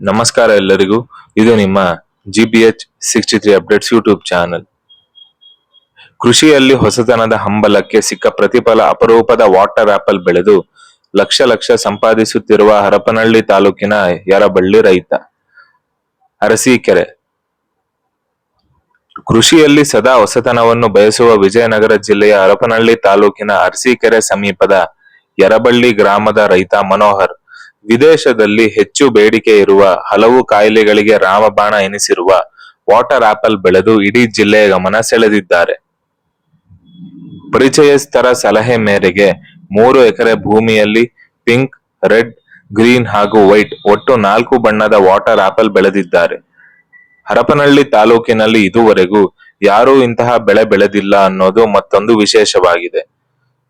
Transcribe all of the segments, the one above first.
ನಮಸ್ಕಾರ ಎಲ್ಲರಿಗೂ. ಇದು ನಿಮ್ಮ G B H sixty three updates YouTube channel ಕೃಷಿಯಲ್ಲಿ ಹೊಸತನದ ಹಂಬಲಕ್ಕೆ ಸಿಕ್ಕ ಪ್ರತಿಫಲ ಅಪರೂಪದ ವಾಟರ್ ಆಪಲ್ ಬೆಳೆದು ಲಕ್ಷ ಲಕ್ಷ ಸಂಪಾದಿಸುತ್ತಿರುವ ಹರಪನಹಳ್ಳಿ ತಾಲೂಕಿನ ಯರಬಳ್ಳಿ ರೈತ, ಅರಸೀಕೆರೆ. ಕೃಷಿಯಲ್ಲಿ ಸದಾ ಹೊಸತನವನ್ನು ಬಯಸುವ ವಿಜಯನಗರ ಜಿಲ್ಲೆಯ ಹರಪನಹಳ್ಳಿ ತಾಲೂಕಿನ ಅರಸೀಕೆರೆ ಸಮೀಪದ ಯರಬಳ್ಳಿ ಗ್ರಾಮದ ರೈತ ಮನೋಹರ್ ವಿದೇಶದಲ್ಲಿ ಹೆಚ್ಚು ಬೇಡಿಕೆ ಇರುವ ಹಲವು ಕಾಯಿಲೆಗಳಿಗೆ ರಾಮಬಾಣ ಎನಿಸಿರುವ ವಾಟರ್ ಆಪಲ್ ಬೆಳೆದು ಇಡೀ ಜಿಲ್ಲೆಯ ಗಮನ ಸೆಳೆದಿದ್ದಾರೆ. ಪರಿಚಯಸ್ಥರ ಸಲಹೆ ಮೇರೆಗೆ ಮೂರು ಎಕರೆ ಭೂಮಿಯಲ್ಲಿ ಪಿಂಕ್, ರೆಡ್, ಗ್ರೀನ್ ಹಾಗೂ ವೈಟ್ ಒಟ್ಟು ನಾಲ್ಕು ಬಣ್ಣದ ವಾಟರ್ ಆಪಲ್ ಬೆಳೆದಿದ್ದಾರೆ. ಹರಪನಹಳ್ಳಿ ತಾಲೂಕಿನಲ್ಲಿ ಇದುವರೆಗೂ ಯಾರೂ ಇಂತಹ ಬೆಳೆ ಬೆಳೆದಿಲ್ಲ ಅನ್ನೋದು ಮತ್ತೊಂದು ವಿಶೇಷವಾಗಿದೆ.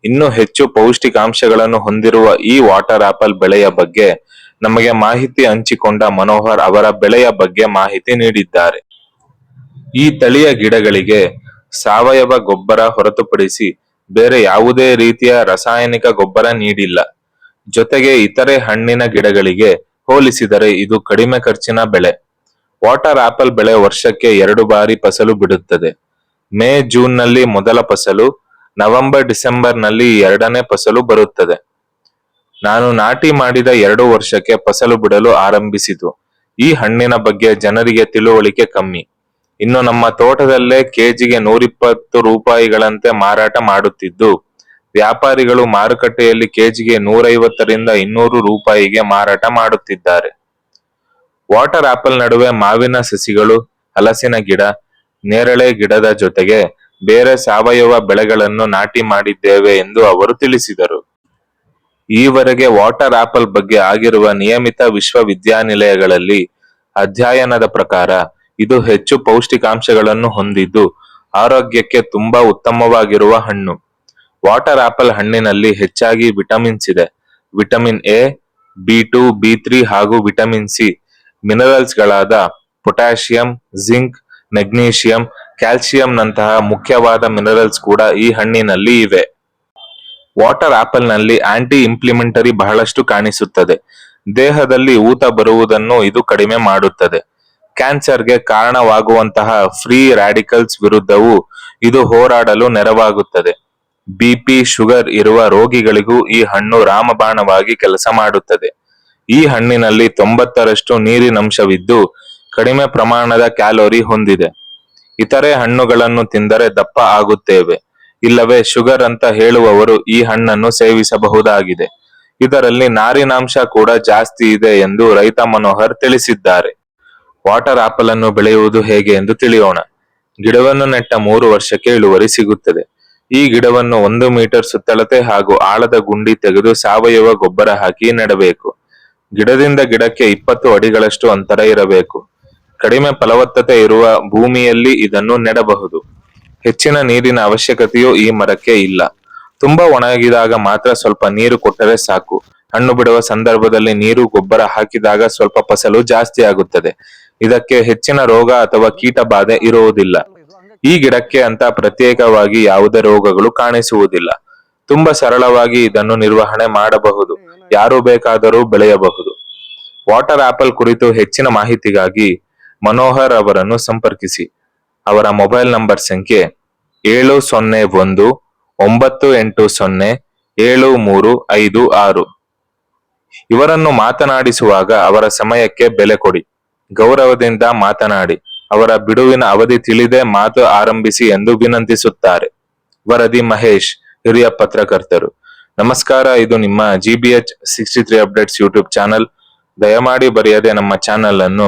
ಇನ್ನು ಹೆಚ್ಚು ಪೌಷ್ಟಿಕಾಂಶಗಳನ್ನು ಹೊಂದಿರುವ ಈ ವಾಟರ್ ಆಪಲ್ ಬೆಳೆಯ ಬಗ್ಗೆ ನಮಗೆ ಮಾಹಿತಿ ಹಂಚಿಕೊಂಡ ಮನೋಹರ್ ಅವರ ಬೆಳೆಯ ಬಗ್ಗೆ ಮಾಹಿತಿ ನೀಡಿದ್ದಾರೆ. ಈ ತಳಿಯ ಗಿಡಗಳಿಗೆ ಸಾವಯವ ಗೊಬ್ಬರ ಹೊರತುಪಡಿಸಿ ಬೇರೆ ಯಾವುದೇ ರೀತಿಯ ರಾಸಾಯನಿಕ ಗೊಬ್ಬರ ನೀಡಿಲ್ಲ. ಜೊತೆಗೆ ಇತರೆ ಹಣ್ಣಿನ ಗಿಡಗಳಿಗೆ ಹೋಲಿಸಿದರೆ ಇದು ಕಡಿಮೆ ಖರ್ಚಿನ ಬೆಳೆ. ವಾಟರ್ ಆಪಲ್ ಬೆಳೆ ವರ್ಷಕ್ಕೆ ಎರಡು ಬಾರಿ ಫಸಲು ಬಿಡುತ್ತದೆ. ಮೇ ಜೂನ್ನಲ್ಲಿ ಮೊದಲ ಫಸಲು ನವೆಂಬರ್ ಡಿಸೆಂಬರ್ನಲ್ಲಿ ಎರಡನೇ ಫಸಲು ಬರುತ್ತದೆ. ನಾನು ನಾಟಿ ಮಾಡಿದ ಎರಡು ವರ್ಷಕ್ಕೆ ಫಸಲು ಬಿಡಲು ಆರಂಭಿಸಿತು ಈ ಹಣ್ಣಿನ ಬಗ್ಗೆ ಜನರಿಗೆ ತಿಳುವಳಿಕೆ ಕಮ್ಮಿ. ಇನ್ನು ನಮ್ಮ ತೋಟದಲ್ಲೇ ಕೆಜಿಗೆ ನೂರಿಪ್ಪತ್ತು ರೂಪಾಯಿಗಳಂತೆ ಮಾರಾಟ ಮಾಡುತ್ತಿದ್ದು, ವ್ಯಾಪಾರಿಗಳು ಮಾರುಕಟ್ಟೆಯಲ್ಲಿ ಕೆಜಿಗೆ ನೂರೈವತ್ತರಿಂದ ಇನ್ನೂರು ರೂಪಾಯಿಗೆ ಮಾರಾಟ ಮಾಡುತ್ತಿದ್ದಾರೆ. ವಾಟರ್ ಆಪಲ್ ನಡುವೆ ಮಾವಿನ ಸಸಿಗಳು, ಹಲಸಿನ ಗಿಡ, ನೇರಳೆ ಗಿಡದ ಜೊತೆಗೆ ಬೇರೆ ಸಾವಯವ ಬೆಳೆಗಳನ್ನು ನಾಟಿ ಮಾಡಿದ್ದೇವೆ ಎಂದು ಅವರು ತಿಳಿಸಿದರು. ಈವರೆಗೆ ವಾಟರ್ ಆಪಲ್ ಬಗ್ಗೆ ಆಗಿರುವ ನಿಯಮಿತ ವಿಶ್ವವಿದ್ಯಾನಿಲಯಗಳಲ್ಲಿ ಅಧ್ಯಯನದ ಪ್ರಕಾರ ಇದು ಹೆಚ್ಚು ಪೌಷ್ಟಿಕಾಂಶಗಳನ್ನು ಹೊಂದಿದ್ದು, ಆರೋಗ್ಯಕ್ಕೆ ತುಂಬಾ ಉತ್ತಮವಾಗಿರುವ ಹಣ್ಣು. ವಾಟರ್ ಆಪಲ್ ಹಣ್ಣಿನಲ್ಲಿ ಹೆಚ್ಚಾಗಿ ವಿಟಮಿನ್ಸ್ ಇದೆ. Vitamin A, B two, B three ಹಾಗೂ ವಿಟಮಿನ್ ಸಿ. ಮಿನರಲ್ಸ್ ಗಳಾದ ಪೊಟ್ಯಾಷಿಯಂ, ಜಿಂಕ್, ಮೆಗ್ನೀಷಿಯಂ ಕ್ಯಾಲ್ಸಿಯಂ ನಂತಹ ಮುಖ್ಯವಾದ ಮಿನರಲ್ಸ್ ಕೂಡ ಈ ಹಣ್ಣಿನಲ್ಲಿ ಇವೆ. ವಾಟರ್ ಆಪಲ್ನಲ್ಲಿ ಆಂಟಿ ಇಂಪ್ಲಿಮೆಂಟರಿ ಬಹಳಷ್ಟು ಕಾಣಿಸುತ್ತದೆ. ದೇಹದಲ್ಲಿ ಊತ ಬರುವುದನ್ನು ಇದು ಕಡಿಮೆ ಮಾಡುತ್ತದೆ. ಕ್ಯಾನ್ಸರ್ಗೆ ಕಾರಣವಾಗುವಂತಹ ಫ್ರೀ ರಾಡಿಕಲ್ಸ್ ವಿರುದ್ಧವೂ ಇದು ಹೋರಾಡಲು ನೆರವಾಗುತ್ತದೆ. ಬಿಪಿ ಶುಗರ್ ಇರುವ ರೋಗಿಗಳಿಗೂ ಈ ಹಣ್ಣು ರಾಮಬಾಣವಾಗಿ ಕೆಲಸ ಮಾಡುತ್ತದೆ. ಈ ಹಣ್ಣಿನಲ್ಲಿ ತೊಂಬತ್ತರಷ್ಟು ನೀರಿನಂಶವಿದ್ದು ಕಡಿಮೆ ಪ್ರಮಾಣದ ಕ್ಯಾಲೋರಿ ಹೊಂದಿದೆ. ಇತರೆ ಹಣ್ಣುಗಳನ್ನು ತಿಂದರೆ ದಪ್ಪ ಆಗುತ್ತೇವೆ. ಇಲ್ಲವೇ ಶುಗರ್ ಅಂತ ಹೇಳುವವರು ಈ ಹಣ್ಣನ್ನು ಸೇವಿಸಬಹುದಾಗಿದೆ. ಇದರಲ್ಲಿ ನಾರಿನಾಂಶ ಕೂಡ ಜಾಸ್ತಿ ಇದೆ ಎಂದು ರೈತ ಮನೋಹರ್ ತಿಳಿಸಿದ್ದಾರೆ. ವಾಟರ್ ಆಪಲ್ ಅನ್ನು ಬೆಳೆಯುವುದು ಹೇಗೆ ಎಂದು ತಿಳಿಯೋಣ. ಗಿಡವನ್ನು ನೆಟ್ಟ ಮೂರು ವರ್ಷಕ್ಕೆ ಇಳುವರಿ ಸಿಗುತ್ತದೆ. ಈ ಗಿಡವನ್ನು ಒಂದು ಮೀಟರ್ ಸುತ್ತಳತೆ ಹಾಗೂ ಆಳದ ಗುಂಡಿ ತೆಗೆದು ಸಾವಯವ ಗೊಬ್ಬರ ಹಾಕಿ ನೆಡಬೇಕು. ಗಿಡದಿಂದ ಗಿಡಕ್ಕೆ ಇಪ್ಪತ್ತು ಅಡಿಗಳಷ್ಟು ಅಂತರ ಇರಬೇಕು. ಕಡಿಮೆ ಫಲವತ್ತತೆ ಇರುವ ಭೂಮಿಯಲ್ಲಿ ಇದನ್ನು ನೆಡಬಹುದು. ಹೆಚ್ಚಿನ ನೀರಿನ ಅವಶ್ಯಕತೆಯೂ ಈ ಮರಕ್ಕೆ ಇಲ್ಲ. ತುಂಬಾ ಒಣಗಿದಾಗ ಮಾತ್ರ ಸ್ವಲ್ಪ ನೀರು ಕೊಟ್ಟರೆ ಸಾಕು. ಹಣ್ಣು ಬಿಡುವ ಸಂದರ್ಭದಲ್ಲಿ ನೀರು ಗೊಬ್ಬರ ಹಾಕಿದಾಗ ಸ್ವಲ್ಪ ಫಸಲು ಜಾಸ್ತಿ ಆಗುತ್ತದೆ. ಇದಕ್ಕೆ ಹೆಚ್ಚಿನ ರೋಗ ಅಥವಾ ಕೀಟ ಬಾಧೆ ಇರುವುದಿಲ್ಲ. ಈ ಗಿಡಕ್ಕೆ ಅಂತ ಪ್ರತ್ಯೇಕವಾಗಿ ಯಾವುದೇ ರೋಗಗಳು ಕಾಣಿಸುವುದಿಲ್ಲ. ತುಂಬಾ ಸರಳವಾಗಿ ಇದನ್ನು ನಿರ್ವಹಣೆ ಮಾಡಬಹುದು. ಯಾರು ಬೇಕಾದರೂ ಬೆಳೆಯಬಹುದು. ವಾಟರ್ ಆಪಲ್ ಕುರಿತು ಹೆಚ್ಚಿನ ಮಾಹಿತಿಗಾಗಿ ಮನೋಹರ್ ಅವರನ್ನು ಸಂಪರ್ಕಿಸಿ. ಅವರ ಮೊಬೈಲ್ ನಂಬರ್ ಸಂಖ್ಯೆ ಏಳು ಸೊನ್ನೆ ಒಂದು, ಒಂಬತ್ತು ಎಂಟು ಸೊನ್ನೆ, ಏಳು ಮೂರು ಐದು ಆರು. ಇವರನ್ನು ಮಾತನಾಡಿಸುವಾಗ ಅವರ ಸಮಯಕ್ಕೆ ಬೆಲೆ ಕೊಡಿ. ಗೌರವದಿಂದ ಮಾತನಾಡಿ. ಅವರ ಬಿಡುವಿನ ಅವಧಿ ತಿಳಿದೇ ಮಾತು ಆರಂಭಿಸಿ ಎಂದು ವಿನಂತಿಸುತ್ತಾರೆ. ವರದಿ ಮಹೇಶ್, ಹಿರಿಯ ಪತ್ರಕರ್ತರು. ನಮಸ್ಕಾರ, ಇದು ನಿಮ್ಮ G B H sixty three updates YouTube channel. ದಯಮಾಡಿ ಬರೆಯದೆ ನಮ್ಮ ಚಾನಲ್ ಅನ್ನು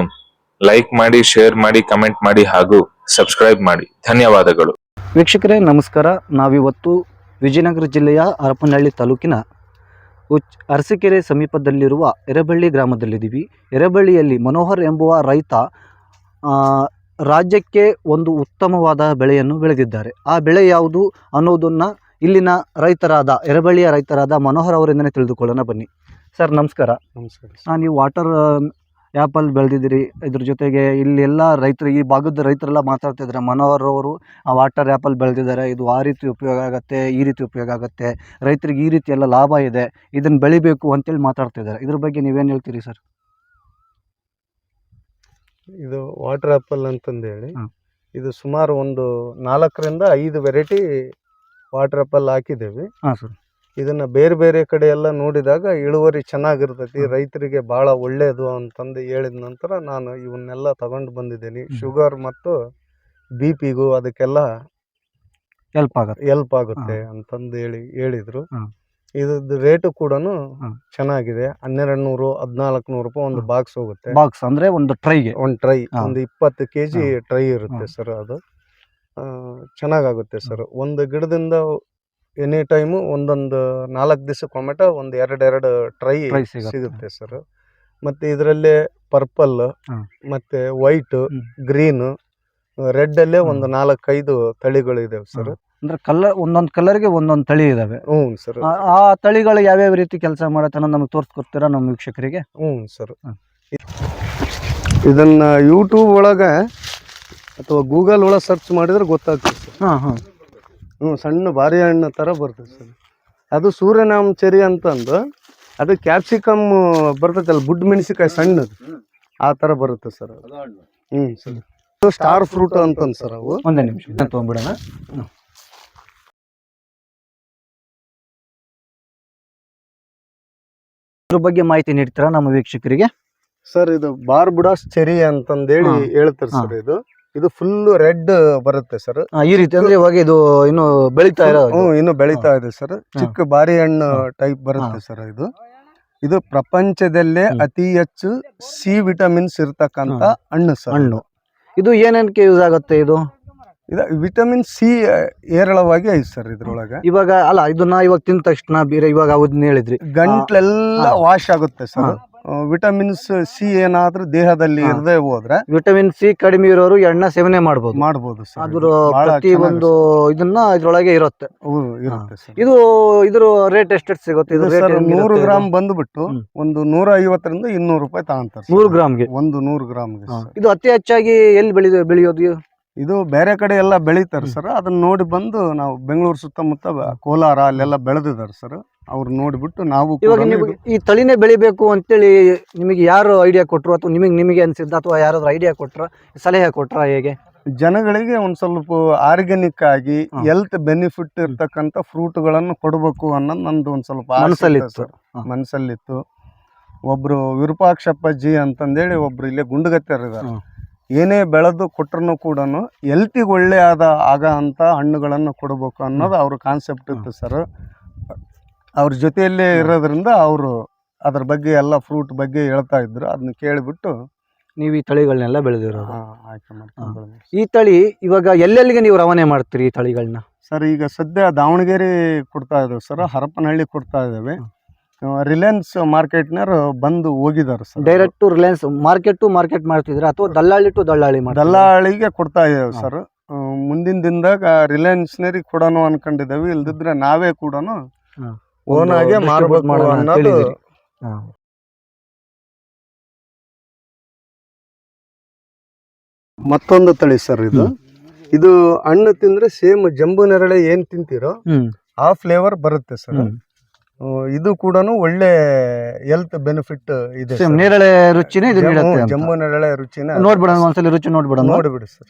ಲೈಕ್ ಮಾಡಿ ಶೇರ್ ಮಾಡಿ ಕಮೆಂಟ್ ಮಾಡಿ ಹಾಗೂ ಸಬ್ಸ್ಕ್ರೈಬ್ ಮಾಡಿ. ಧನ್ಯವಾದಗಳು. ವೀಕ್ಷಕರೇ ನಮಸ್ಕಾರ. ನಾವಿವತ್ತು ವಿಜಯನಗರ ಜಿಲ್ಲೆಯ ಹರಪನಹಳ್ಳಿ ತಾಲೂಕಿನ ಉಚ್ ಅರಸೀಕೆರೆ ಸಮೀಪದಲ್ಲಿರುವ ಎರೆಬಳ್ಳಿ ಗ್ರಾಮದಲ್ಲಿದ್ದೀವಿ. ಎರೆಬಳ್ಳಿಯಲ್ಲಿ ಮನೋಹರ್ ಎಂಬುವ ರೈತ ಆ, ರಾಜ್ಯಕ್ಕೆ ಒಂದು ಉತ್ತಮವಾದ ಬೆಳೆಯನ್ನು ಬೆಳೆದಿದ್ದಾರೆ. ಆ ಬೆಳೆ ಯಾವುದು ಅನ್ನೋದನ್ನು ಇಲ್ಲಿನ ರೈತರಾದ ಎರೆಬಳ್ಳಿಯ ರೈತರಾದ ಮನೋಹರ್ ಅವರಿಂದನೇ ತಿಳಿದುಕೊಳ್ಳೋಣ ಬನ್ನಿ. ಸರ್ ನಮಸ್ಕಾರ. ನಮಸ್ಕಾರ ನೀವು ವಾಟರ್ ಆ್ಯಪಲ್ ಬೆಳೆದಿದ್ದೀರಿ. ಇದ್ರ ಜೊತೆಗೆ ಇಲ್ಲಿ ಎಲ್ಲ ರೈತರು ಈ ಭಾಗದ ರೈತರೆಲ್ಲ ಮಾತಾಡ್ತಿದ್ದಾರೆ ಮನೋಹರ್ ಅವರು ಆ ವಾಟರ್ ಆ್ಯಪಲ್ ಬೆಳೆದಿದ್ದಾರೆ. ಇದು ಆ ರೀತಿ ಉಪಯೋಗ ಆಗುತ್ತೆ ಈ ರೀತಿ ಉಪಯೋಗ ಆಗುತ್ತೆ. ರೈತರಿಗೆ ಈ ರೀತಿ ಎಲ್ಲ ಲಾಭ ಇದೆ. ಇದನ್ನು ಬೆಳಿಬೇಕು ಅಂತೇಳಿ ಮಾತಾಡ್ತಿದ್ದಾರೆ ಇದ್ರ ಬಗ್ಗೆ ನೀವೇನು ಹೇಳ್ತೀರಿ ಸರ್? ಇದು ವಾಟರ್ ಆ್ಯಪಲ್ ಅಂತಂದೇಳಿ. ಇದು ಸುಮಾರು ಒಂದು ನಾಲ್ಕರಿಂದ ಐದು ವೆರೈಟಿ ವಾಟರ್ ಆಪಲ್ ಹಾಕಿದ್ದೇವೆ. ಹಾಂ ಸರ್. ಇದನ್ನ ಬೇರೆ ಬೇರೆ ಕಡೆ ಎಲ್ಲ ನೋಡಿದಾಗ ಇಳುವರಿ ಚೆನ್ನಾಗಿರ್ತೈತಿ ರೈತರಿಗೆ ಬಹಳ ಒಳ್ಳೆಯದು ಅಂತಂದು ಹೇಳಿದ ನಂತರ ನಾನು ಇವನ್ನೆಲ್ಲ ತಗೊಂಡು ಬಂದಿದ್ದೀನಿ. ಶುಗರ್ ಮತ್ತು ಬಿ ಪಿಗೂ ಅದಕ್ಕೆಲ್ಲ ಹೆಲ್ಪ್ ಆಗುತ್ತೆ. ಹೆಲ್ಪ್ ಆಗುತ್ತೆ ಅಂತಂದು ಹೇಳಿ ಹೇಳಿದ್ರು. ಇದ್ರದ್ದು ರೇಟು ಕೂಡ. ಚೆನ್ನಾಗಿದೆ. ಹನ್ನೆರಡು ನೂರು ಹದಿನಾಲ್ಕು ನೂರು ರೂಪಾಯಿ ಒಂದು ಬಾಕ್ಸ್ ಹೋಗುತ್ತೆ. ಬಾಕ್ಸ್ ಅಂದ್ರೆ ಒಂದು ಟ್ರೈಗೆ. ಒಂದು ಟ್ರೈ ಹಾ. ಒಂದು ಇಪ್ಪತ್ತು ಕೆ ಜಿ ಹಾ. ಟ್ರೈ ಇರುತ್ತೆ ಸರ್ ಅದು. ಆ, ಚೆನ್ನಾಗಾಗುತ್ತೆ ಸರ್. ಒಂದು ಗಿಡದಿಂದ ಎನಿ ಟೈಮು ಒಂದೊಂದು ನಾಲ್ಕು ದಿವಸಕ್ಕೊಮ್ಮಟ ಒಂದು ಎರಡು ಎರಡು ಟ್ರೈ Try ಸಿಗುತ್ತೆ. ಸಿಗುತ್ತೆ ಸರ್ ಮತ್ತು ಇದರಲ್ಲೇ ಪರ್ಪಲ್ ಹಾ. ಮತ್ತು ವೈಟ್ ಹ್ಮ್. ಗ್ರೀನ್ ರೆಡ್ಡಲ್ಲೇ ಹ್ಮ್. ಒಂದು ನಾಲ್ಕೈದು ತಳಿಗಳು ಇದಾವೆ ಸರ್ ಅಂದ್ರೆ ಕಲರ್ ಒಂದೊಂದು ಕಲರ್ಗೆ ಒಂದೊಂದು ತಳಿ ಇದಾವೆ ಹ್ಞೂ ಸರ್ ಆ- ಆ ತಳಿಗಳು ಯಾವ್ಯಾವ ರೀತಿ ಕೆಲಸ ಮಾಡತ್ತೆ ಅನ್ನೋದು ನಮಗೆ ತೋರಿಸ್ಕೊಡ್ತೀರಾ ನಮ್ಮ ವೀಕ್ಷಕರಿಗೆ ಹ್ಞೂ ಸರ್ ಹ್ಮ್. ಇದನ್ನ ಯೂಟ್ಯೂಬ್ ಒಳಗೆ ಅಥವಾ ಗೂಗಲ್ ಒಳಗೆ ಸರ್ಚ್ ಮಾಡಿದ್ರೆ ಗೊತ್ತಾಗ್ತದೆ ಸರ್ ಹಾಂ ಹಾಂ ಹ್ಞೂ ಸಣ್ಣ ಬಾರಿ ಹಣ್ಣು ಥರ ಬರ್ತದೆ ಸರ್. ಅದು ಸೂರ್ಯನಾಮ ಚೆರಿ ಅಂತಂದು ಅದು ಕ್ಯಾಪ್ಸಿಕಮ್ ಬರ್ತೈತಲ್ಲ ಬುಡ್ ಮೆಣಸಿಕಾಯಿ ಸಣ್ಣದು. ಆ ಥರ ಬರುತ್ತೆ ಸರ್ ಅದು. ಹ್ಞೂ ಸರ್. ಇದು ಸ್ಟಾರ್ ಫ್ರೂಟ್ ಅಂತಂದು ಸರ್ ಅವು. ಒಂದೇ ನಿಮಿಷ ತೊಗೊಂಡ್ಬಿಡೋಣ. ಇದ್ರ ಬಗ್ಗೆ ಮಾಹಿತಿ ನೀಡ್ತೀರಾ ನಮ್ಮ ವೀಕ್ಷಕರಿಗೆ? ಸರ್ ಇದು ಬಾರ್ಬುಡಾಸ್ ಚೆರಿ ಅಂತಂದೇಳಿ. ಹೇಳ್ತಾರೆ ಸರ್ ಇದು. ಇದು ಫುಲ್ ರೆಡ್ ಬರುತ್ತೆ ಸರ್ ಈ ರೀತಿ ಅಂದ್ರೆ ಇವಾಗ ಇದು ಇನ್ನು ಬೆಳೀತಾ ಇರೋ ಹ್ಞೂ ಇನ್ನು ಬೆಳೀತಾ ಇದೆ ಸರ್ ಚಿಕ್ಕ ಬಾರಿ ಹಣ್ಣು ಟೈಪ್ ಬರುತ್ತೆ. ಸರ್ ಇದು. ಇದು ಪ್ರಪಂಚದಲ್ಲೇ ಅತಿ ಹೆಚ್ಚು ಸಿ ವಿಟಮಿನ್ಸ್ ಇರ್ತಕ್ಕಂತ. ಹಣ್ಣು ಸರ್ ಹಣ್ಣು. ಇದು ಏನೇನಕ್ಕೆ ಯೂಸ್ ಆಗುತ್ತೆ ಇದು? ಇದು ವಿಟಮಿನ್ ಸಿ ಹೇರಳವಾಗಿ ಐತೆ ಸರ್ ಇದ್ರೊಳಗೆ. ಇವಾಗ ಅಲ್ಲ ಇದನ್ನ ಇವಾಗ ತಿಂದ ತಕ್ಷಣ ಬೇರೆ ಇವಾಗ ಅವನ್ನ ಹೇಳಿದ್ರಿ. ಗಂಟ್ಲೆಲ್ಲ ವಾಶ್ ಆಗುತ್ತೆ ಸರ್. ವಿಟಮಿನ್ಸ್ ಸಿ ಏನಾದ್ರೂ ದೇಹದಲ್ಲಿ ಇರದೇ ಹೋದ್ರೆ ವಿಟಮಿನ್ ಸಿ ಕಡಿಮೆ ಇರೋರು ಎಣ್ಣೆ ಸೇವನೆ ಮಾಡಬಹುದು ಮಾಡಬಹುದು ಸರ್ ಅದ್ರ ಪ್ರತಿ ಒಂದು ಇದನ್ನ ಇದ್ರೊಳಗೆ ಇರುತ್ತೆ. ಇದು ಇದ್ರ ರೇಟ್ ಎಷ್ಟು ಸಿಗುತ್ತೆ? ಇದು ನೂರು ಗ್ರಾಮ್ ಬಂದ್ಬಿಟ್ಟು ಒಂದು ನೂರ ಐವತ್ತರಿಂದ ಇನ್ನೂರು ರೂಪಾಯಿ ತಗೊಂತಾರೆ ನೂರು ಗ್ರಾಮ್ಗೆ? ಒಂದು ನೂರು ಗ್ರಾಮ್ಗೆ. ಇದು ಅತಿ ಹೆಚ್ಚಾಗಿ ಎಲ್ಲಿ ಬೆಳಿ ಬೆಳೆಯೋದು? ಇದು ಬೇರೆ ಕಡೆ ಎಲ್ಲ ಬೆಳೀತಾರೆ. ಸರ್ ಅದನ್ನ ನೋಡಿ ಬಂದು ನಾವು ಬೆಂಗಳೂರು ಸುತ್ತಮುತ್ತ ಕೋಲಾರ ಅಲ್ಲೆಲ್ಲ ಬೆಳೆದಿದ್ದಾರೆ ಸರ್ ಅವ್ರು ನೋಡಿಬಿಟ್ಟು ನಾವು ಇವಾಗ ಈ ತಳಿನೇ ಬೆಳಿಬೇಕು ಅಂತೇಳಿ ನಿಮಗೆ ಯಾರು ಐಡಿಯಾ ಕೊಟ್ಟರು ಅಥವಾ ನಿಮಗೆ ನಿಮಗೆ ಅನ್ಸಿದ್ದ ಅಥವಾ ಯಾರಾದ್ರೂ ಐಡಿಯಾ ಕೊಟ್ಟರು ಸಲಹೆ ಕೊಟ್ಟರ ಹೇಗೆ? ಜನಗಳಿಗೆ ಒಂದು ಸ್ವಲ್ಪ ಆರ್ಗ್ಯಾನಿಕ್ ಆಗಿ. ಹೆಲ್ತ್ ಬೆನಿಫಿಟ್ ಇರ್ತಕ್ಕಂಥ ಫ್ರೂಟ್ಗಳನ್ನು ಕೊಡಬೇಕು ಅನ್ನೋದು ನಂದು ಒಂದು ಸ್ವಲ್ಪ ಮನಸ್ಸಲ್ಲಿತ್ತು. ಮನಸ್ಸಲ್ಲಿತ್ತು. ಒಬ್ರು ವಿರೂಪಾಕ್ಷಪ್ಪ ಜಿ ಅಂತಂದೇಳಿ ಒಬ್ರು ಇಲ್ಲೇ ಗುಂಡಗತ್ತರ ಹಾ. ಏನೇ ಬೆಳೆದು ಕೊಟ್ರು ಕೂಡ ಎಲ್ತಿಗೆ ಒಳ್ಳೆ ಆದ ಆಗ ಅಂತ ಹಣ್ಣುಗಳನ್ನು ಕೊಡಬೇಕು ಅನ್ನೋದು ಅವ್ರ ಕಾನ್ಸೆಪ್ಟ್ ಇತ್ತು ಸರ್ ಅವ್ರ ಜೊತೆಯಲ್ಲೇ ಇರೋದ್ರಿಂದ ಅವರು ಅದ್ರ ಬಗ್ಗೆ ಎಲ್ಲ ಫ್ರೂಟ್ ಬಗ್ಗೆ ಹೇಳ್ತಾ ಇದ್ರು. ಅದನ್ನ ಕೇಳಿಬಿಟ್ಟು ನೀವು ಈ ತಳಿಗಳನ್ನೆಲ್ಲ ಬೆಳೆದಿರೋ ಆಯ್ಕೆ ಮಾಡ್ಕೊಂಡು ಈ ತಳಿ ಇವಾಗ ಎಲ್ಲೆಲ್ಲಿಗೆ ನೀವು ರವಾನೆ ಮಾಡ್ತೀರಿ ಈ ತಳಿಗಳನ್ನ? ಸರ್ ಈಗ ಸದ್ಯ ದಾವಣಗೆರೆ ಕೊಡ್ತಾ ಇದ್ದೇವೆ ಸರ್ ಹರಪನಹಳ್ಳಿ ಕೊಡ್ತಾ ಇದ್ದೇವೆ. ರಿಲಯನ್ಸ್ ಮಾರ್ಕೆಟ್ನವರು ಬಂದು ಹೋಗಿದ್ದಾರೆ sir. Direct to Reliance market to market ಮಾಡ್ತಿದ್ರೆ ಅಥವಾ ದಲ್ಲಾಳಿ ಟು ದಲ್ಲಾಳಿ? ದಲ್ಲಾಳಿಗೆ ಕೊಡ್ತಾ ಇದ್ದೇವೆ ಸರ್. ಮುಂದಿನ ದಿನದಾಗ ರಿಲಯನ್ಸ್ನರಿಗೆ ಕೊಡೋಣ ಅನ್ಕೊಂಡಿದ್ದೇವೆ. ಇಲ್ದಿದ್ರೆ ನಾವೇ ಕೂಡ. ಓನ್ ಆಗಿ ಅಂತ ಅನ್ನೋದು ಮತ್ತೊಂದು ತಳಿ ಸರ್ ಇದು. ಇದು ಹಣ್ಣು ತಿಂದ್ರೆ ಸೇಮ್ ಜಂಬು ನೆರಳೆ ಏನ್ ತಿಂತೀರೋ ಆ ಫ್ಲೇವರ್ ಬರುತ್ತೆ ಸರ್. ಇದು ಕೂಡ ಒಳ್ಳೆ ಹೆಲ್ತ್ ಬೆನಿಫಿಟ್ ಇದೆ. ನೇರಳೆ ರುಚಿನೇ ಇದು ಜಮ್ಮು- ನೀಡುತ್ತೆ ಅಂತ. ಜಮ್ಮು ನೆರಳೆ ರುಚಿನ ನೋಡ್ಬಿಡೋಣ ಒಂದ್ಸಲಿ ರುಚಿ ನೋಡ್ಬಿಡೋಣ ನೋಡಿಬಿಡಿ ಸರ್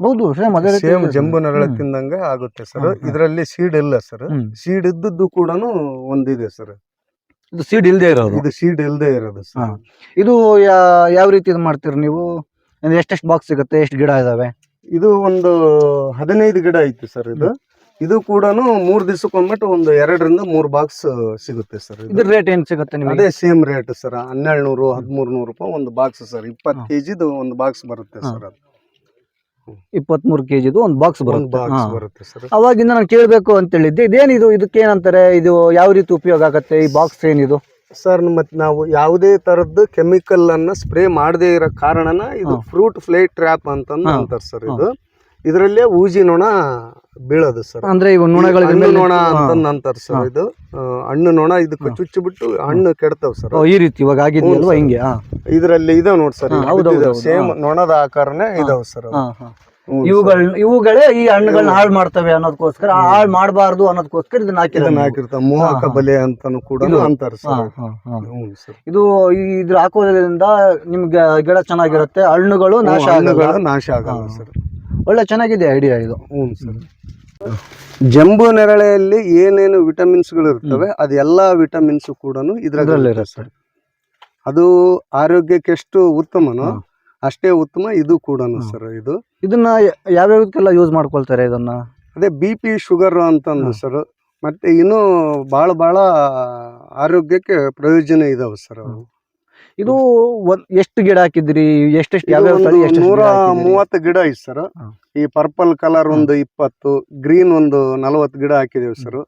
ಹೌದು ಸೇಮ್ ಅದೇ ರೀತಿ ಸೇಮ್ ಇದೆ ಜಂಬು. ನೆರಳೆ ಹ್ಮ್. ತಿಂದಂಗ ಆಗುತ್ತೆ ಸರ್ ಹ್ಮ್, ಹ್ಮ್. ಇದರಲ್ಲಿ ಸೀಡ್ ಇಲ್ಲ ಸರ್ ಹ್ಮ್. ಸೀಡ್ ಇದ್ದದ್ದು ಕೂಡ ಒಂದಿದೆ ಸರ್ ಇದು ಸೀಡ್ ಇಲ್ದೇ ಇರೋದು ಇದು ಸೀಡ್ ಇಲ್ಲದೆ ಇರೋದು ಹಾ. ಸರ್ ಇದು ಯಾ- ಯಾವ ರೀತಿ ಇದು ಮಾಡ್ತೀರಿ ನೀವು ಅಂದ್ರೆ ಎಷ್ಟೆಷ್ಟು ಬಾಕ್ಸ್ ಸಿಗುತ್ತೆ ಎಷ್ಟು ಗಿಡ ಇದಾವೆ ಇದು ಒಂದು ಹದಿನೈದು ಗಿಡ ಐತಿ ಸರ್ ಇದು ಇದು ಕೂಡ ಮೂರ್ ಒಂದ್ಬಿಟ್ಟು ಒಂದು ಎರಡರಿಂದ ಮೂರ್ ಬಾಕ್ಸ್ ಸಿಗುತ್ತೆ ಸರ್ ಇದು. ಇದ್ರ ರೇಟ್ ಏನ್ ಸಿಗುತ್ತೆ ನಿಮಗೆ? ಅದೇ ಸೇಮ್ ರೇಟ್ ಸರ್ ಹನ್ನೆರಡು ನೂರು ಹದಿಮೂರು ನೂರು ರೂಪಾಯಿ ಒಂದು ಬಾಕ್ಸ್ ಸರ್ ಇಪ್ಪತ್ತು ಕೆಜಿ ಕೆಜಿದು ಒಂದು ಬಾಕ್ಸ್ ಬರುತ್ತೆ ಸರ್ ಅದು. ಇಪ್ಪತ್ಮೂರು ಕೆಜಿದು ಒಂದು ಬಾಕ್ಸ್ ಒಂದು ಬರುತ್ತೆ. ಬಾಕ್ಸ್ ಹಾ. ಬರುತ್ತೆ ಸರ್ ಅವಾಗಿಂದ ನಾನು ಕೇಳಬೇಕು ಅಂತ ಹೇಳಿದ್ದೆ. ಇದೇನಿದು ಇದಕ್ಕೆ ಏನಂತಾರೆ? ಇದು ಯಾವ ರೀತಿ ಉಪಯೋಗ ಆಗತ್ತೆ? ಈ ಬಾಕ್ಸ್ ಏನಿದು ಸರ್ ಮತ್ತೆ ನಾವು ಯಾವುದೇ ತರದ್ದು ಕೆಮಿಕಲ್ ಅನ್ನ ಸ್ಪ್ರೇ ಮಾಡದೇ ಇರೋ ಕಾರಣನ ಇದು ಫ್ರೂಟ್ ಫ್ಲೈ ಟ್ರ್ಯಾಪ್ ಅಂತಂದು ಅಂತಾರೆ ಸರ್ ಇದು. ಇದರಲ್ಲೇ ಊಜಿ ನೊಣ ಬೀಳೋದು ಸರ್. ಅಂದ್ರೆ ಇವು ನುಣಗಳ ಹಣ್ಣು ಮೇಲೆ- ನೊಣ ಅಂತ ಅಂತಾರೆ ಸರ್ ಇದು. ಆ, ಹಣ್ಣು ನೊಣ ಇದಕ್ಕೆ ಚುಚ್ಚು ಚುಚ್ಚಿ ಬಿಟ್ಟು ಹಣ್ಣು ಕೆಡ್ತಾವ್ ಸರ್. ಓ, ಈ ರೀತಿ ಇವಾಗ ಆಗಿದ್ಯಲ್ವಾ ಹಿಂಗೆ? ಹಾ. ಇದರಲ್ಲಿ ಇದಾವ್ ನೋಡಿ ಸರ್. ಸೇಮ್. ನೊಣದ ಆಕಾರನೇ ಇದಾವ ಸರ್ ಹಾ, ಇವುಗಳ ಇವುಗಳೇ ಈ ಹಣ್ಣುಗಳನ್ನ ಹಾಳು ಮಾಡ್ತವೆ ಅನ್ನೋದಕ್ಕೋಸ್ಕರ. ಹಾಳು ಮಾಡಬಾರ್ದು ಅನ್ನೋದಕ್ಕೋಸ್ಕರ ಇದನ್ನ ಇದನ್ನ ಹಾಕಿರೋದು ಹಾಕಿರ್ತಾವ. ಮೋಹಕ. ಬಲೆ ಅಂತಾನು ಕೂಡ ಅಂತಾರೆ ಹಾ, ಸರ್. ಹಾ, ಹಾ. ಹ್ಞೂ ಸರ್. ಇದು ಈ- ಇದ್ರ ಹಾಕೋದ್ರಿಂದ ನಿಮ್ಗೆ ಗಿಡ ಚೆನ್ನಾಗಿರುತ್ತೆ ಹಣ್ಣುಗಳು ನಾಶ ಆಗಲ್ಲ ಹಣ್ಣುಗಳು ನಾಶ ಆಗಲ್ಲ ಸರ್. ಒಳ್ಳೆ ಚೆನ್ನಾಗಿದೆ ಐಡಿಯಾ ಇದು. ಹ್ಞೂ ಸರ್. ಜಂಬು ನೆರಳೆಯಲ್ಲಿ ಏನೇನು ವಿಟಮಿನ್ಸ್ಗಳು ಇರ್ತವೆ ಅದೆಲ್ಲ ವಿಟಮಿನ್ಸ್ ಕೂಡ ಇದ್ರಲ್ಲಿ ಇದ್ರಲ್ಲಿ ಇರುತ್ತೆ ಇರುತ್ತೆ. ಸರ್. ಅದು ಆರೋಗ್ಯಕ್ಕೆ ಎಷ್ಟು ಉತ್ತಮನೋ ಅಷ್ಟೇ ಉತ್ತಮ ಇದು ಕೂಡ. ಸರ್ ಇದು. ಇದನ್ನ ಯಾವ್ಯಾವಕ್ಕೆಲ್ಲ ಯೂಸ್ ಮಾಡ್ಕೊಳ್ತಾರೆ ಇದನ್ನ? ಅದೇ ಬಿ ಪಿ ಶುಗರ್ ಅಂತ ಹಾ. ಸರ್. ಮತ್ತೆ ಇನ್ನೂ ಭಾಳ ಭಾಳ ಆರೋಗ್ಯಕ್ಕೆ ಪ್ರಯೋಜನ ಇದಾವೆ ಸರ್ ಅವು. ಇದು ಒಂದ್ ಎಷ್ಟು ಗಿಡ ಹಾಕಿದ್ರಿ? ಎಷ್ಟೆಷ್ಟು ತಳಿ ಎಷ್ಟು ನೂರ ಮೂವತ್ತು ಗಿಡ ಐತೆ ಸರ್. ಈ ಪರ್ಪಲ್ ಕಲರ್ ಒಂದು ಇಪ್ಪತ್ತು ಗ್ರೀನ್ ಒಂದು ನಲವತ್ತು ಗಿಡ ಹಾಕಿದೇವೆ ಸರ್.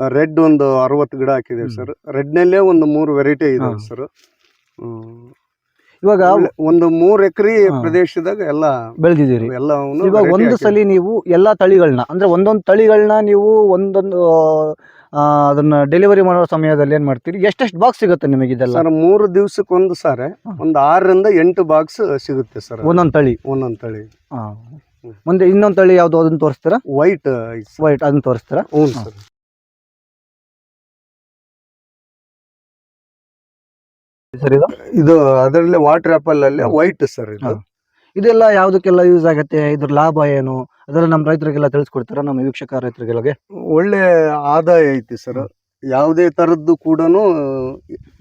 ರೆಡ್ ಒಂದು ಅರವತ್ತು ಗಿಡ ಹಾಕಿದೇವೆ. ಸರ್. ರೆಡ್ ನಲ್ಲೇ ಒಂದು ಮೂರು ವೆರೈಟಿ ಇದೆ ಹಾ. ಸರ್. ಇವಾಗ ಒಂದು ಮೂರ್ ಎಕರೆ ಹಾ. ಪ್ರದೇಶದಾಗ ಎಲ್ಲ ಬೆಳೆದಿದ್ದೀರಿ. ಎಲ್ಲವನ್ನು ಇವಾಗ variety ಒಂದು ಹಾಕಿದ್ದೀವಿ. ಸಲ ನೀವು ಎಲ್ಲಾ ತಳಿಗಳನ್ನ ಅಂದ್ರೆ ಒಂದೊಂದು ತಳಿಗಳನ್ನ ನೀವು ಒಂದೊಂದು ಆ, ಅದನ್ನ ಡೆಲಿವರಿ ಮಾಡೋ ಸಮಯದಲ್ಲಿ ಏನ್ ಮಾಡ್ತೀರಿ? ಎಷ್ಟೆಷ್ಟು ಬಾಕ್ಸ್ ಸಿಗುತ್ತೆ ನಿಮಗೆ ಇದೆಲ್ಲ? ಸರ್ ಮೂರು ದಿವಸಕ್ಕೆ ಒಂದು ಸಾರೆ. ಒಂದು ಆರರಿಂದ ಎಂಟು ಬಾಕ್ಸ್ ಸಿಗುತ್ತೆ ಸರ್. ಒಂದೊಂದು ತಳಿ? ಒಂದೊಂದು ತಳಿ ಹಾಂ ಮುಂದೆ ಇನ್ನೊಂದು ತಳಿ ಯಾವುದು ಅದನ್ನ ತೋರಿಸ್ತೀರಾ? ವೈಟ್ ವೈಟ್ ಅದನ್ನ ತೋರಿಸ್ತೀರಾ? ಹ್ಞೂ ಸರ್. ಸರ್ ಇದು? ಇದು ಅದರಲ್ಲಿ ವಾಟರ್ ಆಪಲ್ ಅಲ್ಲಿ ವೈಟ್ ಸರ್ ಇದು. ಇದೆಲ್ಲ ಯಾವುದಕ್ಕೆಲ್ಲ ಯೂಸ್ ಆಗತ್ತೆ? ಇದ್ರ ಲಾಭ ಏನು? ಅದೆಲ್ಲ ನಮ್ಮ ರೈತರಿಗೆಲ್ಲ ತಿಳಿಸ್ಕೊಡ್ತಾರ? ನಮ್ಮ ವೀಕ್ಷಕ ರೈತರಿಗೆಲ್ಲ ಒಳ್ಳೆ ಆದಾಯ ಐತಿ ಸರ್ ಯಾವುದೇ ತರದ್ದು ಕೂಡ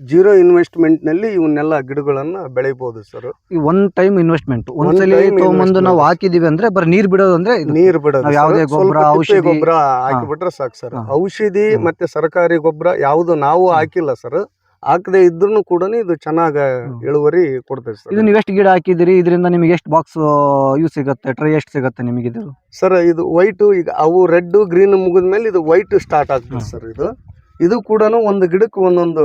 ಜೀರೋ ಇನ್ವೆಸ್ಟ್ಮೆಂಟ್ನಲ್ಲಿ ಇವನ್ನೆಲ್ಲ ಗಿಡಗಳನ್ನ ಬೆಳೆಯಬಹುದು ಸರ್ ಈ ಒನ್ ಟೈಮ್ ಇನ್ವೆಸ್ಟ್ಮೆಂಟ್ ಒಂದ್ಸಲಿ ತಗೊಂಬಂದು ನಾವು. ಹಾಕಿದೀವಿ ಅಂದ್ರೆ ಬರೀ ನೀರ್ ಬಿಡೋದು ಅಂದ್ರೆ. ನೀರ್ ಬಿಡೋದು ಯಾವುದೇ ಗೊಬ್ಬರ ಔಷಧಿ- ಗೊಬ್ಬರ ಹಾಕಿಬಿಟ್ರೆ ಸಾಕು ಸರ್ ಔಷಧಿ ಮತ್ತೆ ಸರ್ಕಾರಿ ಗೊಬ್ಬರ ಯಾವುದು ನಾವು ಹಾಕಿಲ್ಲ ಸರ್ ಹಾಕದೆ ಇದ್ರೂ ಕೂಡ ಇದು ಚೆನ್ನಾಗಿ. ಇಳುವರಿ ಕೊಡ್ತೇವೆ ಇದು ಸರ್. ನೀವು ಎಷ್ಟು ಗಿಡ ಹಾಕಿದಿರಿ ಇದರಿಂದ ನಿಮಗೆ ಎಷ್ಟು ಬಾಕ್ಸ್ ಯೂಸ್ ಸಿಗುತ್ತೆ? ಟ್ರೈ ಎಷ್ಟು ಸಿಗುತ್ತೆ ನಿಮಗೆ ಇದು? ಸರ್ ಇದು ವೈಟ್ ಈಗ ಅವು ರೆಡ್ ಗ್ರೀನ್ ಮುಗಿದ್ಮೇಲೆ ಇದು ವೈಟ್ ಸ್ಟಾರ್ಟ್ ಆಗ್ತದೆ ಸರ್ ಇದು. ಇದು ಕೂಡ ಒಂದು ಗಿಡಕ್ಕೆ ಒಂದೊಂದು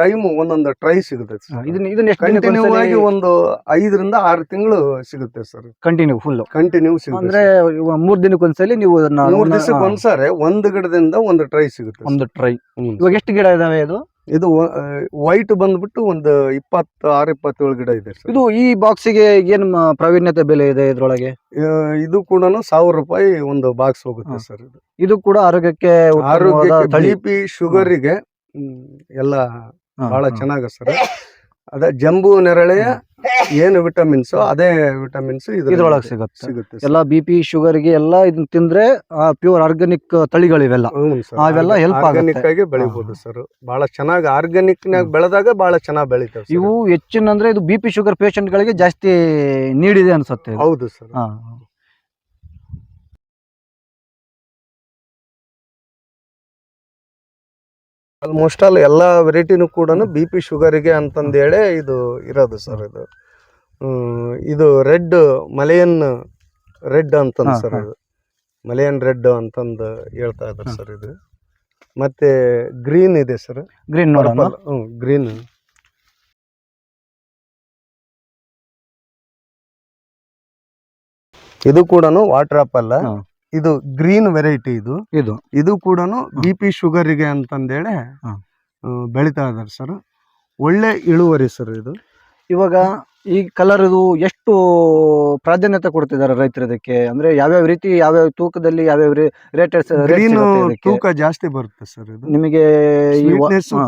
ಟೈಮ್ ಒಂದೊಂದು ಟ್ರೈ ಸಿಗುತ್ತೆ ಇದನ್ನ ಇದನ್ನ ಎಷ್ಟು ಕಂಟಿನ್ಯೂ ಆಗಿ ಒಂದು ಐದರಿಂದ ಆರು ತಿಂಗಳು ಸಿಗುತ್ತೆ ಸರ್. ಕಂಟಿನ್ಯೂ ಫುಲ್ ಕಂಟಿನ್ಯೂ ಸಿಗುತ್ತೆ ದಿನಕ್ಕೆ ಮೂರ್ ದಿನಕ್ಕೊಂದ್ಸಲಿ ನೀವು ಮೂರ್ ದಿವಸಕ್ಕೆ ಒಂದ್ಸಾರಿ ಒಂದು ಗಿಡದಿಂದ ಒಂದು ಟ್ರೈ ಸಿಗುತ್ತೆ ಒಂದು ಟ್ರೈ ಇವಾಗ ಎಷ್ಟು ಗಿಡ ಇದಾವೆ ಇದು? ಇದು ವೈಟ್ ಬಂದ್ಬಿಟ್ಟು ಒಂದು ಇಪ್ಪತ್ತ ಆರು ಇಪ್ಪತ್ತೇಳು ಗಿಡ ಇದೆ ಸರ್. ಇದು ಈ ಬಾಕ್ಸಿಗೆ ಏನ್ ಪ್ರಾವೀಣ್ಯತೆ ಬೆಲೆ ಇದೆ ಇದರೊಳಗೆ? ಇದು ಕೂಡ ಸಾವಿರ ರೂಪಾಯಿ ಒಂದು ಬಾಕ್ಸ್ ಹೋಗುತ್ತೆ ಸರ್ ಇದು. ಇದು ಕೂಡ ಆರೋಗ್ಯಕ್ಕೆ ಬಿ ಪಿ ಶುಗರಿಗೆ ಎಲ್ಲ ಬಹಳ ಚೆನ್ನಾಗ ಸರ್. ಅದೇ ಜಂಬು ನೆರಳೆಯ ಏನು ವಿಟಮಿನ್ಸ್ ಅದೇ ವಿಟಮಿನ್ಸ್ ಇದ್ರೊಳಗೆ ಸಿಗುತ್ತೆ ಸಿಗುತ್ತೆ. ಎಲ್ಲ ಬಿ ಪಿ ಶುಗರ್ಗೆ ಎಲ್ಲ ಇದನ್ನ ತಿಂದ್ರೆ ಪ್ಯೂರ್ ಆರ್ಗಾನಿಕ್ ತಳಿಗಳಿವೆಲ್ಲ. ಅವೆಲ್ಲ ಹೆಲ್ಪ್ ಆರ್ಗಾನಿಕ್ ಆಗಿ ಬೆಳಿಬಹುದು ಸರ್ ಬಹಳ ಚೆನ್ನಾಗಿ ಆರ್ಗಾನಿಕ್ ನಾಗ ಬೆಳೆದಾಗ ಬಹಳ ಚೆನ್ನಾಗಿ ಬೆಳಿತಾವೆ. ಇವು ಹೆಚ್ಚಿನ ಅಂದ್ರೆ ಇದು ಬಿ ಪಿ ಶುಗರ್ ಪೇಷಂಟ್ ಗಳಿಗೆ ಜಾಸ್ತಿ ನೀಡಿದೆ ಅನ್ಸುತ್ತೆ. ಹೌದು ಸರ್ ಆಲ್ಮೋಸ್ಟ್ ಆಲ್ ಎಲ್ಲ ವೆರೈಟಿನೂ ಕೂಡ ಬಿ ಪಿ ಶುಗರಿಗೆ ಅಂತಂದೇಳಿ ಇದು ಇರೋದು ಸರ್ ಇದು. ಇದು ರೆಡ್ ಮಲೆಯನ್ ರೆಡ್ ಅಂತಂದು ಸರ್. ಇದು. ಮಲೆಯನ್ ರೆಡ್ ಅಂತಂದು ಹೇಳ್ತಾ ಇದ್ದಾರೆ ಸರ್ ಇದು. ಮತ್ತೆ ಗ್ರೀನ್ ಇದೆ ಸರ್ ಗ್ರೀನ್ ನೋಡೋಣ. ಗ್ರೀನ್ ಇದು ಕೂಡ ವಾಟರ್ ಆಪ್ ಹಾ. ಇದು ಗ್ರೀನ್ ವೆರೈಟಿ ಇದು. ಇದು. ಇದು ಕೂಡ ಬಿ ಪಿ ಶುಗರಿಗೆ ಅಂತಂದೇಳಿ ಬೆಳಿತಾ ಇದಾರೆ ಸರ್ ಒಳ್ಳೆ ಇಳುವರಿ ಸರ್ ಇದು. ಇವಾಗ ಈ ಕಲರ್ ಇದು ಎಷ್ಟು ಪ್ರಾಧಾನ್ಯತೆ ಕೊಡ್ತಿದ್ದಾರೆ ರೈತರು ಇದಕ್ಕೆ? ಅಂದ್ರೆ ಯಾವ್ಯಾವ ರೀತಿ ಯಾವ್ಯಾವ ತೂಕದಲ್ಲಿ ಯಾವ್ಯಾವ ರೇಟ್ ಗ್ರೀನ್ ತೂಕ ಜಾಸ್ತಿ ಬರುತ್ತೆ ಸರ್ ಇದು. ನಿಮಗೆ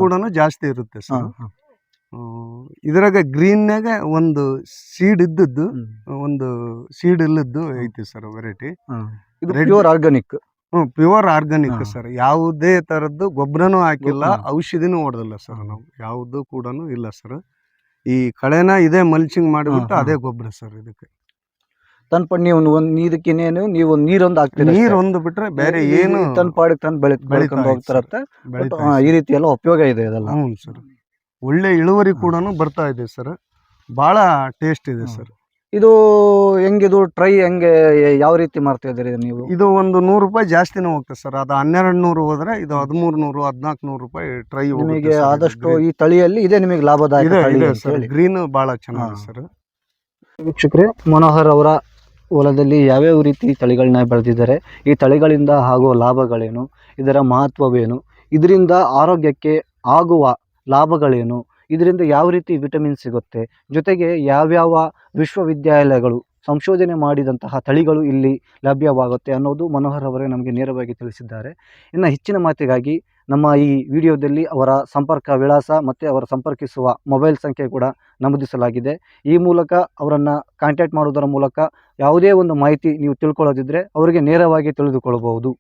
ಕೂಡ ಜಾಸ್ತಿ ಇರುತ್ತೆ ಸರ್. ಇದ್ರಾಗ ಗ್ರೀನ್ನಾಗ ಒಂದು ಸೀಡ್ ಇದ್ದದ್ದು ಒಂದು ಸೀಡ್ ಇಲ್ಲದ್ದು ಐತಿ ಸರ್ ವೆರೈಟಿ. ಇದು Red- pure organic hmm pure organic ಹಾ. ಸರ್ ಯಾವುದೇ ತರದ್ದು ಗೊಬ್ಬರನೂ ಹಾಕಿಲ್ಲ. ಔಷಧಿನೂ ಹೊಡೆದಿಲ್ಲ ಸರ್ ನಾವು. ಯಾವುದು ಕೂಡ ಇಲ್ಲ ಸರ್ ಈ ಕಳೆನ ಇದೇ ಮಲ್ಚಿಂಗ್ ಮಾಡಿಬಿಟ್ಟು ಹಾ. ಅದೇ ಗೊಬ್ಬರ ಸರ್ ಇದಕ್ಕೆ. ತನ್ಪ ನೀವು ಒಂದ್ ನೀರಕ್ಕೇನೇನು ನೀವು ನೀರೊಂದು ಹಾಕ್ತೀರಿ ನೀರ್ ಒಂದು ಬಿಟ್ರೆ ಬೇರೆ ಏನು ತನ್ನ ಪಾಡಿಗೆ ತಂದು ಬೆಳೆ ಬೆಳೀತಾ ಬೆಳ್ಕೊಂಡು ಬಟ್, ಬೆಳೀತಾ ಆ, ಈ ರೀತಿ ಎಲ್ಲ ಉಪಯೋಗ ಇದೆ ಇದೆಲ್ಲ. ಹ್ಞೂ ಸರ್ ಒಳ್ಳೆ ಇಳುವರಿ ಕೂಡ ಬರ್ತಾ ಇದೆ ಸರ್ ಬಹಳ ಟೇಸ್ಟ್ ಇದೆ ಹ್ಮ್. ಸರ್ ಇದು ಹೆಂಗಿದು? ಟ್ರೈ ಹೆಂಗೆ ಯಾವ ರೀತಿ ಮಾಡ್ತಾ ಇದ್ದೀರಿ ನೀವು? ಇದು ಒಂದು ನೂರು ರೂಪಾಯಿ ಜಾಸ್ತಿನೇ ಹೋಗ್ತದೆ ಸರ್. ಅದು ಹನ್ನೆರಡು ನೂರು ಹೋದ್ರೆ ಇದು ಹದಿಮೂರು ನೂರು ಹದಿನಾಲ್ಕು ನೂರು ರೂಪಾಯಿ ಟ್ರೈ ನಿಮಗೆ ಆದಷ್ಟು ಈ ತಳಿಯಲ್ಲಿ ಇದೆ ನಿಮಗೆ ಲಾಭದಾಯಕ ಇದೆ ತಳಿ ಅಂತ ಸರ್. ಹೇಳಿ. ಗ್ರೀನ್ ಬಹಳ ಚೆನ್ನಾಗಿದೆ ಸರ್. ವೀಕ್ಷಕರೇ ಮನೋಹರ್ ಅವರ ಹೊಲದಲ್ಲಿ ಯಾವ್ಯಾವ ರೀತಿ ತಳಿಗಳನ್ನ ಬೆಳೆದಿದ್ದಾರೆ ಈ ತಳಿಗಳಿಂದ ಆಗುವ ಲಾಭಗಳೇನು ಇದರ ಮಹತ್ವವೇನು ಇದರಿಂದ ಆರೋಗ್ಯಕ್ಕೆ ಆಗುವ ಲಾಭಗಳೇನು ಇದರಿಂದ ಯಾವ ರೀತಿ ವಿಟಮಿನ್ ಸಿಗುತ್ತೆ? ಜೊತೆಗೆ ಯಾವ್ಯಾವ ವಿಶ್ವವಿದ್ಯಾಲಯಗಳು ಸಂಶೋಧನೆ ಮಾಡಿದಂತಹ ತಳಿಗಳು ಇಲ್ಲಿ ಲಭ್ಯವಾಗುತ್ತೆ ಅನ್ನೋದು ಮನೋಹರ್ ಅವರೇ ನಮಗೆ ನೇರವಾಗಿ ತಿಳಿಸಿದ್ದಾರೆ. ಇನ್ನು ಹೆಚ್ಚಿನ ಮಾತಿಗಾಗಿ ನಮ್ಮ ಈ ವಿಡಿಯೋದಲ್ಲಿ ಅವರ ಸಂಪರ್ಕ ವಿಳಾಸ ಮತ್ತು ಅವರ ಸಂಪರ್ಕಿಸುವ ಮೊಬೈಲ್ ಸಂಖ್ಯೆ ಕೂಡ ನಮೂದಿಸಲಾಗಿದೆ. ಈ ಮೂಲಕ ಅವರನ್ನು ಕಾಂಟ್ಯಾಕ್ಟ್ ಮಾಡುವುದರ ಮೂಲಕ ಯಾವುದೇ ಒಂದು ಮಾಹಿತಿ ನೀವು ತಿಳ್ಕೊಳ್ಳೋದಿದ್ದರೆ ಅವರಿಗೆ ನೇರವಾಗಿ ತಿಳಿದುಕೊಳ್ಳಬಹುದು